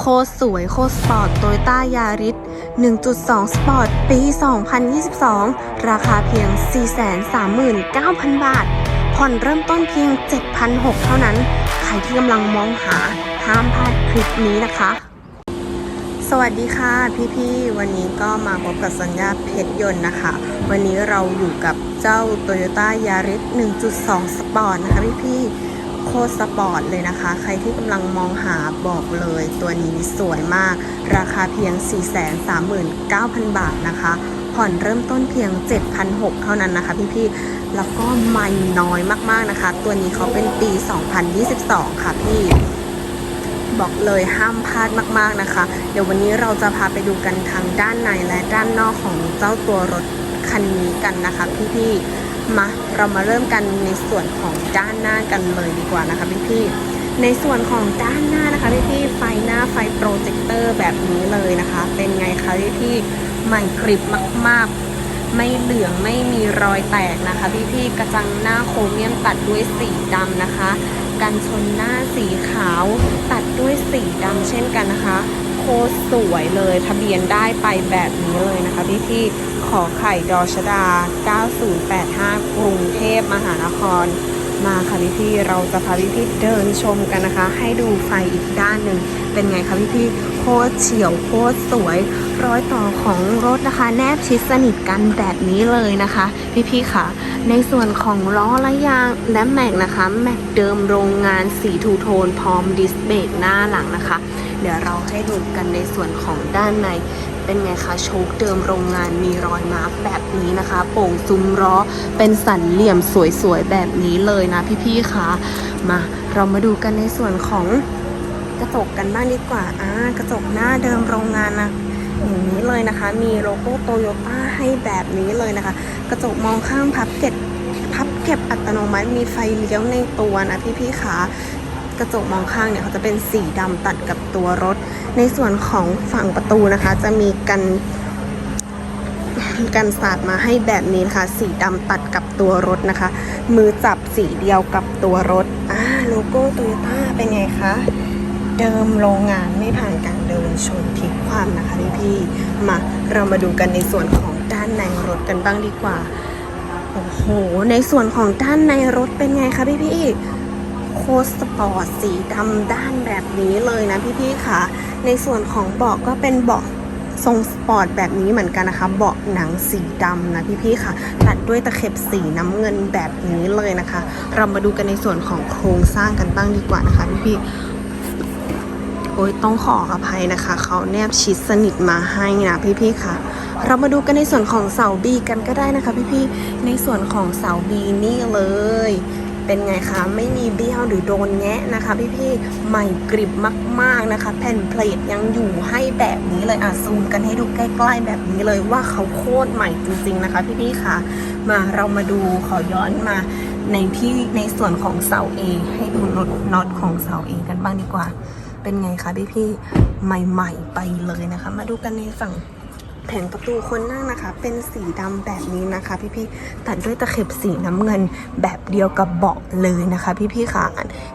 โคตรสวยโคตรสปอร์ตโตโยต้ายาริส1.2 สปอร์ต ปี 2022 ราคาเพียง 439,000 บาท ผ่อนเริ่มต้นเพียง 7,600 เท่านั้น ใครที่กำลังมองหาห้ามพลาดคลิปนี้นะคะ สวัสดีค่ะพี่ๆ วันนี้ก็มาพบกับสัญญาเพชรยนต์นะคะ วันนี้เราอยู่กับเจ้า Toyota Yaris 1.2 Sport นะคะพี่ๆ โคสปอร์ตเลยนะคะ ใครที่กำลังมองหาบอกเลยตัวนี้สวยมาก ราคาเพียง 439,000 บาทนะคะ ผ่อนเริ่มต้นเพียง 7,600 เท่านั้นนะคะพี่ๆ แล้วก็ไม่น้อยมากๆนะคะ ตัวนี้เขาเป็นปี 2022 ค่ะพี่บอกเลยห้ามพลาดมากๆนะคะ เดี๋ยววันนี้เราจะพาไปดูกันทั้งด้านในและด้านนอกของเจ้าตัวรถคันนี้กันนะคะพี่ๆ มาเรามาเริ่มกันในส่วนของด้านหน้ากันเลยดีกว่านะคะพี่ๆในส่วนของด้านหน้านะคะพี่ๆไฟหน้าไฟโปรเจคเตอร์แบบนี้เลยนะคะ เป็นไงคะพี่ๆใหม่กริบมากๆ ไม่เหลืองไม่มีรอยแตกนะคะพี่ๆกระจังหน้าโครเมียมตัดด้วยสีดำนะคะ กันชนหน้าสีขาวตัดด้วยสีดำเช่นกันนะคะ คตรสวยเลยทะเบียนได้ไปแบบนี้เลยนะคะพี่พี่ๆขอไข่ดอชดา 9085 กรุงเทพมหานคร มาค่ะพี่พี่ๆเราจะพาพี่พี่ๆเดินชมกันนะคะ ให้ดูไฟอีกด้านหนึ่งเป็นไงคะพี่พี่ๆโคตรเฉียวโคตรสวยร้อยต่อของรถนะคะ แนบชิดสนิทกันแบบนี้เลยนะคะ พี่พี่ๆค่ะในส่วนของล้อและยางและแม็กนะคะ แม็กเดิมโรงงานสีทูโทนพร้อมดิสเบรกหน้าหลังนะคะ เดี๋ยวเราให้ดูกันในส่วนของด้านใน เป็นไงคะโชคเดิมโรงงานมีรอยมาร์กแบบนี้นะคะ โป่งซุ้มล้อเป็นสันเหลี่ยมสวยๆแบบนี้เลยนะพี่ๆคะมาเรามาดูกันในส่วนของกระจกกันบ้างดีกว่าอ่ากระจกหน้าเดิมโรงงานนะอย่างนี้เลยนะคะ มีโลโก้โตโยต้าให้แบบนี้เลยนะคะ กระจกมองข้างพับเก็บพับเก็บอัตโนมัติมีไฟเลี้ยวในตัวนะพี่ๆคะ กระจกมองข้างเนี่ยเขาจะเป็นสีดำตัดกับตัวรถ ในส่วนของฝั่งประตูนะคะ จะมีกันกันสาดมาให้แบบนี้นะคะสีดำตัดกับตัวรถนะคะ มือจับสีเดียวกับตัวรถอ่าโลโก้โตโยต้าเป็นไงคะเดิมโรงงานไม่ผ่านการเดินชนพลิกความนะคะพี่พี่มาเรามาดูกันในส่วนของด้านในรถกันบ้างดีกว่าโอ้โห ในส่วนของด้านในรถเป็นไงคะพี่พี่ โคสปอร์ตสีดำด้านแบบนี้เลยนะพี่ๆค่ะ ในส่วนของเบาะก็เป็นเบาะทรงสปอร์ตแบบนี้เหมือนกันนะคะ เบาะหนังสีดำนะพี่ๆค่ะ ตัดด้วยตะเข็บสีน้ำเงินแบบนี้เลยนะคะ เรามาดูกันในส่วนของโครงสร้างกันบ้างดีกว่านะคะพี่พี่ๆโอ้ยต้องขออภัยนะคะ เขาแนบชิดสนิทมาให้นะพี่ๆค่ะ เรามาดูกันในส่วนของเสาบีกันก็ได้นะคะ พี่ๆในส่วนของเสาบีนี่เลย เป็นไงคะ ไม่มีเบี้ยวหรือโดนแงะนะคะ พี่ๆใหม่กริบมากๆนะคะ แผ่นเพลทยังอยู่ให้แบบนี้เลยอะซูมกันให้ดูใกล้ๆแบบนี้เลยว่าเขาโคตรใหม่จริง ๆนะคะ พี่ๆค่ะมาเรามาดูขอย้อนมาในที่ในส่วนของเสา A ให้ดูน็อตน็อตของเสา A กันบ้างดีกว่า เป็นไงคะพี่พี่ๆใหม่ ๆ ไปเลยนะคะ มาดูกันในฝั่ง แผงประตูคนนั่งนะคะ เป็นสีดำแบบนี้นะคะพี่พี่ๆตัดด้วยตะเข็บสีน้ำเงินแบบเดียวกับเบาะเลยนะคะ พี่พี่ๆค่ะ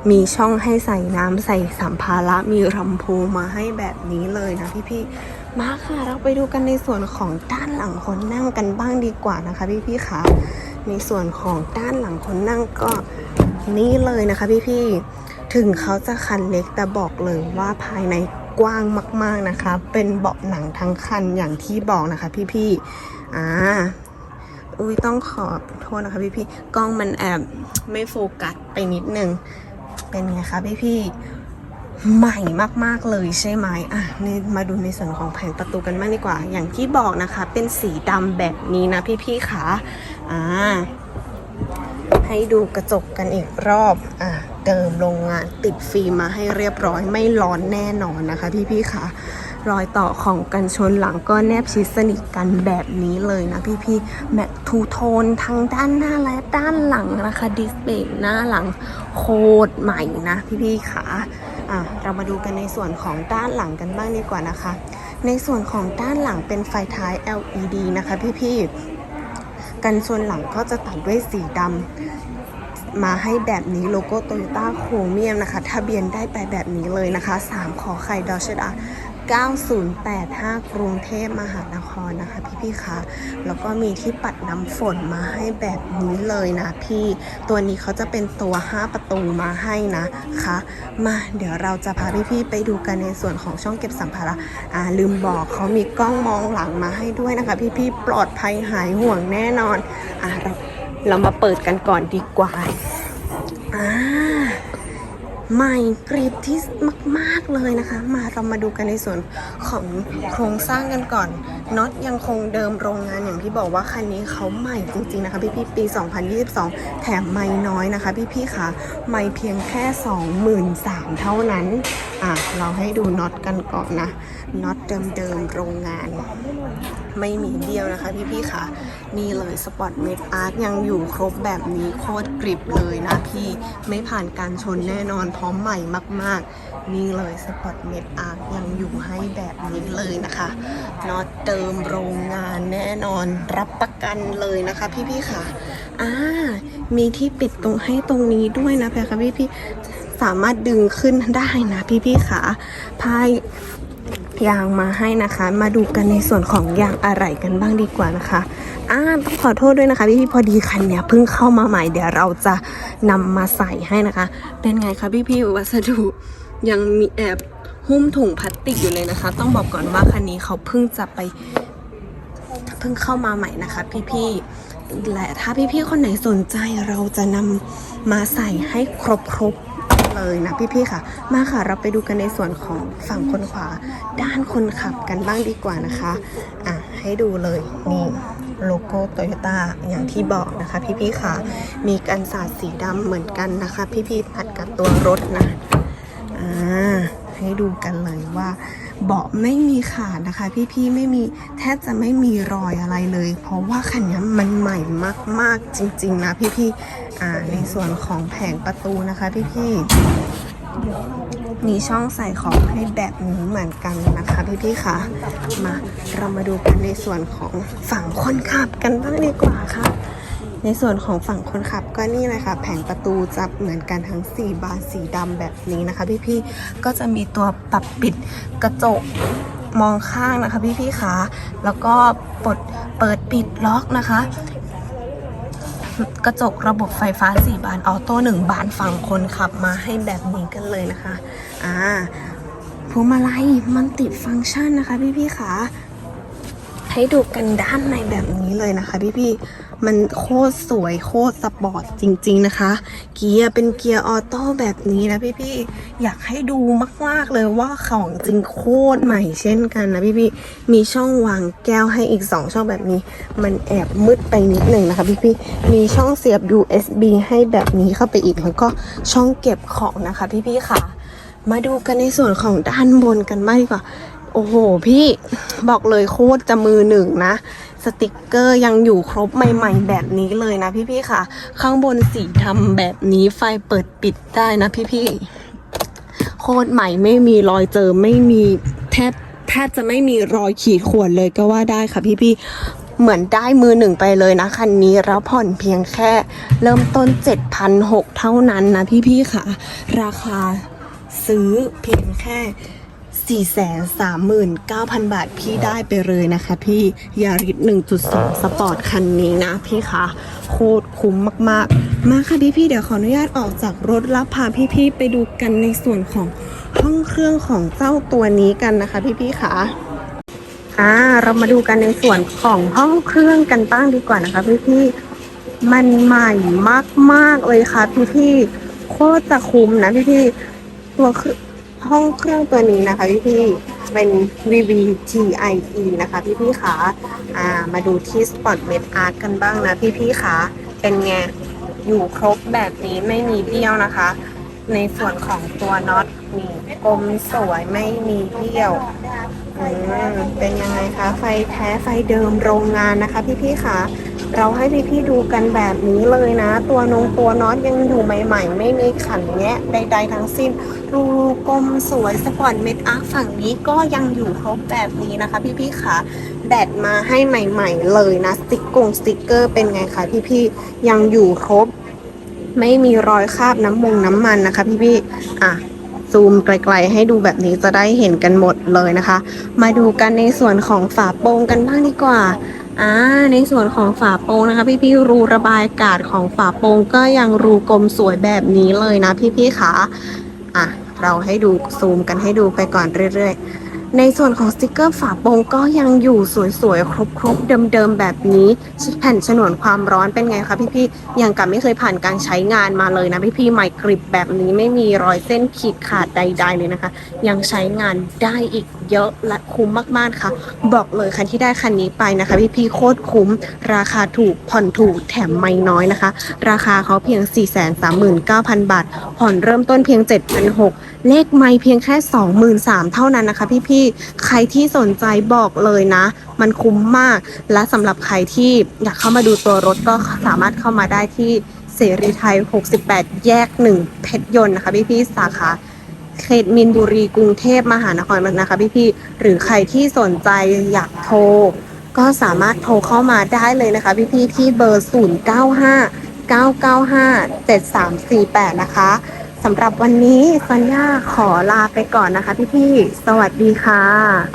มีช่องให้ใส่น้ำใส่สัมภาระมีลำโพงมาให้แบบนี้เลยนะพี่พี่ๆมาค่ะเราไปดูกันในส่วนของด้านหลังคนนั่งกันบ้างดีกว่านะคะ พี่พี่ๆค่ะในส่วนของด้านหลังคนนั่งก็นี่เลยนะคะ พี่พี่ๆถึงเขาจะคันเล็กแต่บอกเลยว่าภายใน กว้างมาก ๆนะคะ เป็นเบาะหนังทั้งคันอย่างที่บอกนะคะ พี่ๆอ่าอุ้ยต้องขอโทษนะคะพี่ๆกล้องมันแอบไม่โฟกัสไปนิดนึง เป็นไงคะพี่ๆใหม่มากๆเลยใช่ไหมอะนี่มาดูในส่วนของแผงประตูกันบ้างดีกว่า อย่างที่บอกนะคะ เป็นสีดำแบบนี้นะพี่ๆค่ะอ่าให้ดูกระจกกันอีกรอบ อะ เดิมโรงงานติดฟิล์มมาให้เรียบร้อยไม่ร้อนแน่นอนนะคะ พี่ๆค่ะรอยต่อของกันชนหลังก็แนบชิดสนิทกันแบบนี้เลยนะพี่ๆแมททูโทนทั้งด้านหน้าและด้านหลังนะคะดิสเบกหน้าหลังโคตรใหม่นะพี่ๆค่ะอะ เรามาดูกันในส่วนของด้านหลังกันบ้างดีกว่านะคะ ในส่วนของด้านหลังเป็นไฟท้าย LED นะคะพี่ๆกันชนหลังก็จะตัดด้วยสีดำ มาให้แบบนี้โลโก้โตโยต้าโครเมียมนะคะ ทะเบียนได้ไปแบบนี้เลยนะคะ 3 ขอไข่ดอชดา9085 กรุงเทพมหานครนะคะ พี่ๆคะ แล้วก็มีที่ปัดน้ำฝนมาให้แบบนี้เลยนะพี่ ตัวนี้เขาจะเป็นตัว 5 ประตูมาให้นะคะ มาเดี๋ยวเราจะพาพี่ๆไปดูกันในส่วนของช่องเก็บสัมภาระ อ่าลืมบอกเขามีกล้องมองหลังมาให้ด้วยนะคะ พี่ๆปลอดภัยหายห่วงแน่นอน อ่าเรา เรามาเปิดกันก่อนดีกว่าอ่าใหม่กริบที่มาก ๆ เลยนะคะ มาเรามาดูกันในส่วนของโครงสร้างกันก่อน น็อตยังคงเดิมโรงงานอย่างที่บอกว่าคันนี้เขาใหม่จริงๆนะคะพี่ๆปี 2022 แถมไม่น้อยนะคะ พี่ๆค่ะไม่เพียงแค่ 23,000เท่านั้นอะเราให้ดูน็อตกันก่อนนะน็อตเดิมๆโรงงานไม่มีเดียวนะคะพี่ๆค่ะนี่เลยสปอร์ตเมดอาร์ตยังอยู่ครบแบบนี้โคตรกริบเลยนะพี่ไม่ผ่านการชนแน่นอนพร้อมใหม่มากๆ นี่เลยสปอร์ตเมดอาร์ตยังอยู่ให้แบบนี้เลยนะคะนอตเติมโรงงานแน่นอนรับประกันเลยนะคะ พี่ๆค่ะอ่ามีที่ปิดตรงให้ตรงนี้ด้วยนะพี่ค่ะพี่ๆสามารถดึงขึ้นได้นะ พี่ๆค่ะพายยางมาให้นะคะ มาดูกันในส่วนของยางอะไรกันบ้างดีกว่านะคะอ่าต้องขอโทษด้วยนะคะพี่พี่ๆพอดีคันเนี้ยเพิ่งเข้ามาใหม่เดี๋ยวเราจะนำมาใส่ให้นะคะ เป็นไงคะพี่พี่ๆวัสดุ ยังมีแอบหุ้มถุงพลาสติกอยู่เลยนะคะ ต้องบอกก่อนว่าคันนี้เขาเพิ่งจะไปเพิ่งเข้ามาใหม่นะคะ พี่ๆและถ้าพี่ๆคนไหนสนใจเราจะนำมาใส่ให้ครบครบๆเลยนะพี่ๆค่ะ มาค่ะเราไปดูกันในส่วนของฝั่งคนขวา ด้านคนขับกันบ้างดีกว่านะคะอะให้ดูเลยนี่โลโก้โตโยต้าอย่างที่บอกนะคะ พี่ๆค่ะ มีกันสาดสีดำเหมือนกันนะคะ พี่ๆตัดกับตัวรถนะ ให้ดูกันเลยว่าเบาะไม่มีขาดนะคะ พี่ๆไม่มีแทบจะไม่มีรอยอะไรเลย เพราะว่าคันนี้มันใหม่มากๆจริงๆนะพี่ๆอ่าในส่วนของแผงประตูนะคะ พี่ๆมีช่องใส่ของให้แบบนี้เหมือนกันนะคะ พี่ๆค่ะมาเรามาดูกันในส่วนของฝั่งคนขับกันบ้างดีกว่าค่ะ ในส่วนของฝั่งคนขับก็นี่เลยค่ะ แผงประตูจะเหมือนกันทั้ง 4 บานสีดำแบบนี้นะคะ พี่ๆ ก็จะมีตัวปรับปิดกระจกมองข้างนะคะ พี่ๆค่ะแล้วก็ปลดเปิดปิดล็อกนะคะ กระจกระบบไฟฟ้า 4 บานออโต้1บานฝั่งคนขับมาให้แบบนี้กันเลยนะคะ อ่าพวงมาลัยมันติดฟังก์ชันนะคะ พี่ๆค่ะ ให้ดูกันด้านในแบบนี้เลยนะคะ พี่ๆ มันโคตรสวยโคตรสปอร์ตจริงๆนะคะ เกียร์เป็นเกียร์ออโต้แบบนี้นะพี่ๆ อยากให้ดูมากๆเลยว่าของจริงโคตรใหม่เช่นกันนะพี่ๆ มีช่องวางแก้วให้อีก 2 ช่องแบบนี้ มันแอบมืดไปนิดหนึ่งนะคะพี่ๆ มีช่องเสียบ USB ให้แบบนี้เข้าไปอีกแล้วก็ช่องเก็บของนะคะ พี่ๆ ค่ะ มาดูกันในส่วนของด้านบนกันบ้างดีกว่า โอ้โห พี่บอกเลยโคตรจะมือหนึ่งนะ สติกเกอร์ยังอยู่ครบใหม่ๆแบบนี้เลยนะพี่ๆค่ะ ข้างบนสีดำแบบนี้ไฟเปิดปิดได้นะพี่ๆโคตรใหม่ไม่มีรอยเจอไม่มีแทบแทบจะไม่มีรอยขีดข่วนเลยก็ว่าได้ค่ะพี่ๆเหมือนได้มือหนึ่งไปเลยนะคันนี้แล้วผ่อนเพียงแค่ เริ่มต้น7,600เท่านั้นนะพี่ๆค่ะ ราคาซื้อเพียงแค่ 439,000 บาทพี่ได้ไปเลยนะคะพี่ยาริส1.2 สปอร์ตคันนี้นะพี่คะโคตรคุ้มมากๆ มาค่ะพี่ๆเดี๋ยวขออนุญาตออกจากรถแล้วพาพี่ๆไปดูกันในส่วนของห้องเครื่องของเจ้าตัวนี้กันนะคะพี่ๆค่ะอ่าเรามาดูกันในส่วนของห้องเครื่องกันบ้างดีกว่านะคะพี่ๆมันใหม่มากๆเลยค่ะพี่ๆโคตรจะคุ้มนะพี่ๆตัวคือ ห้องเครื่องตัวนี้นะคะพี่ๆเป็น VVTIE นะคะพี่ๆค่ะอ่ามาดูที่ Spot Med Art กันบ้างนะพี่ๆค่ะเป็นไงอยู่ครบแบบนี้ไม่มีเบี้ยวนะคะ ในส่วนของตัวน็อตนี่กลมสวยไม่มีเบี้ยวเป็นยังไงคะ ไฟแท้ไฟเดิมโรงงานนะคะพี่ๆค่ะ เราให้พี่ๆดูกันแบบนี้เลยนะ ตัวนงตัวน็อตยังอยู่ใหม่ ๆ ไม่มีขันแงะใด ๆ ทั้งสิ้น รูกลมสวยสปอร์ตเมดอาร์ฝั่งนี้ก็ยังอยู่ครบแบบนี้นะคะ พี่ๆค่ะแบตมาให้ใหม่ ๆ เลยนะสติกกงสติกเกอร์เป็นไงคะพี่ๆยังอยู่ครบ ไม่มีรอยคราบน้ำมงน้ำมันนะคะ พี่พี่ๆอะซูมไกลๆให้ดูแบบนี้จะได้เห็นกันหมดเลยนะคะ มาดูกันในส่วนของฝาโปรงกันบ้างดีกว่า อ่าในส่วนของฝาโปงนะคะพี่ๆรูระบายอากาศของฝาโปงก็ยังรูกลมสวยแบบนี้เลยนะพี่ๆคะอะเราให้ดูซูมกันให้ดูไปก่อนเรื่อยๆ ในส่วนของสติกเกอร์ฝาโปงก็ยังอยู่สวยๆ ครบๆ เดิมๆ แบบนี้แผ่นฉนวนความร้อนเป็นไงคะพี่ๆย่างกับไม่เคยผ่านการใช้งานมาเลยนะพี่ๆใหม่กริบแบบนี้ไม่มีรอยเส้นขีดขาดใด ๆ เลยนะคะ ยังใช้งานได้อีก เยอะและคุ้มมากๆค่ะ บอกเลยคันที่ได้คันนี้ไปนะคะพี่ๆโคตรคุ้ม ราคาถูกผ่อนถูกแถมไม่น้อยนะคะ ราคาเขาเพียง 439,000 บาท ผ่อนเริ่มต้นเพียง 7,600 เลขไม่เพียงแค่ 23,000 เท่านั้นนะคะ พี่ๆใครที่สนใจบอกเลยนะ มันคุ้มมาก และสำหรับใครที่อยากเข้ามาดูตัวรถก็สามารถเข้ามาได้ที่เสรีไทย 68 แยก 1 เพชรยนต์นะคะพี่ๆสาขา เขตมินบุรีกรุงเทพมหานครนะคะพี่ๆหรือใครที่สนใจอยากโทร ก็สามารถโทรเข้ามาได้เลยนะคะพี่ๆที่เบอร์ 095 995 7348 นะคะสำหรับวันนี้ซัญญาขอลาไปก่อนนะคะพี่ๆสวัสดีค่ะ